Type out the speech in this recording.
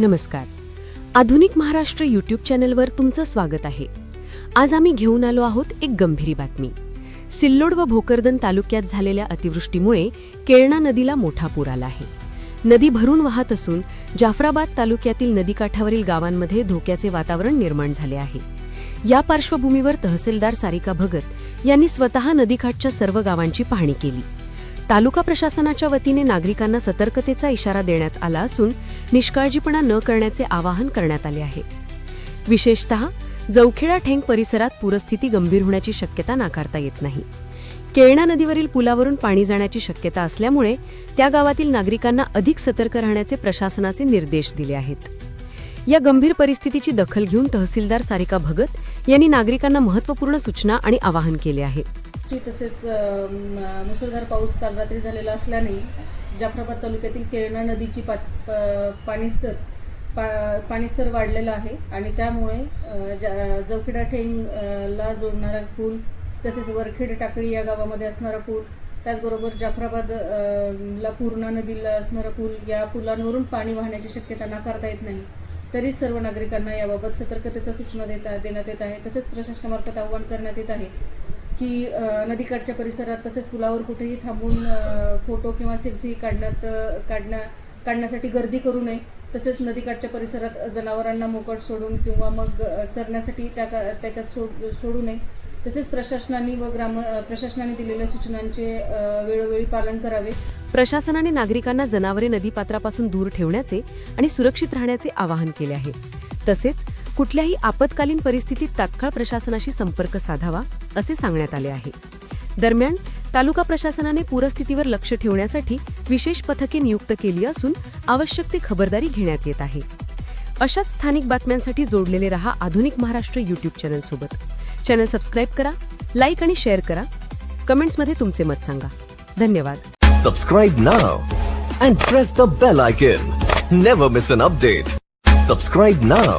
नमस्कार. आधुनिक महाराष्ट्र यूट्यूब चॅनलवर तुमचं स्वागत आहे. आज आम्ही घेऊन आलो आहोत एक गंभीरी बातमी. सिल्लोड व भोकरदन तालुक्यात झालेल्या अतिवृष्टीमुळे केळणा नदीला मोठा पूर आला आहे. नदी भरून वाहत असून जाफराबाद तालुक्यातील नदीकाठावरील गावांमध्ये धोक्याचे वातावरण निर्माण झाले आहे. या पार्श्वभूमीवर तहसीलदार सारिका भगत यांनी स्वतः नदीकाठच्या सर्व गावांची पाहणी केली. तालुका प्रशासनाच्या वतीने नागरिकांना सतर्कतेचा इशारा देण्यात आला असून निष्काळजीपणा न करण्याचे आवाहन करण्यात आले आहे. विशेषतः जवखेडा ठेंग परिसरात पूरस्थिती गंभीर होण्याची शक्यता नाकारता येत नाही. केळणा नदीवरील पुलावरून पाणी जाण्याची शक्यता असल्यामुळे त्या गावातील नागरिकांना अधिक सतर्क राहण्याचे प्रशासनाचे निर्देश दिले आहेत. या गंभीर परिस्थितीची दखल घेऊन तहसीलदार सारिका भगत यांनी नागरिकांना महत्त्वपूर्ण सूचना आणि आवाहन केले आहे. ची तसेच मुसळधार पाऊस काल रात्री झालेला असल्याने जाफराबाद तालुक्यातील केळणा नदीची पा पाणीस्तर पा पाणीस्तर वाढलेलं आहे आणि त्यामुळे अ, जा जवखेडा ठेंग ला जोडणारा पूल तसेच वरखेड टाकळी या गावामध्ये असणारा पूल त्याचबरोबर जाफराबाद ला पूर्णा नदीला असणारा पूल या पुलांवरून पाणी वाहण्याची शक्यता नाकारता येत नाही. तरी सर्व नागरिकांना याबाबत सतर्कतेचा सूचना देता देण्यात येत आहे. तसेच प्रशासनामार्फत आवाहन करण्यात येत आहे. की अ, नदीकाठच्या परिसरात तसेच पुलावर कुठेही थांबून फोटो किंवा सेल्फी काढण्यात काढण्या काढण्यासाठी गर्दी करू नये. तसेच नदीकाठच्या परिसरात जनावरांना मोकट सोडून किंवा मग चरण्यासाठी त्या का- त्याच्यात सोड सोडू नये. तसेच प्रशासनाने व ग्राम प्रशासनाने दिलेल्या सूचनांचे वेळोवेळी पालन करावे. प्रशासनाने नागरिकांना जनावरे नदीपात्रापासून दूर ठेवण्याचे आणि सुरक्षित राहण्याचे आवाहन केले आहे. तसेच कुठल्याही आपत्कालीन परिस्थितीत तात्काळ प्रशासनाशी संपर्क साधावा असे सांगण्यात आले आहे. दरम्यान तालुका प्रशासनाने पूरस्थितीवर लक्ष ठेवण्यासाठी विशेष पथके नियुक्त केली असून आवश्यक ती खबरदारी घेण्यात येत आहे. अशाच स्थानिक बातम्यांसाठी जोडलेले रहा आधुनिक महाराष्ट्र यूट्यूब चॅनलसोबत चॅनल सबस्क्राईब करा लाईक आणि शेअर करा. कमेंट्समध्ये तुमचे मत सांगा. धन्यवाद. Subscribe now and press the bell icon. Never miss an update. Subscribe now.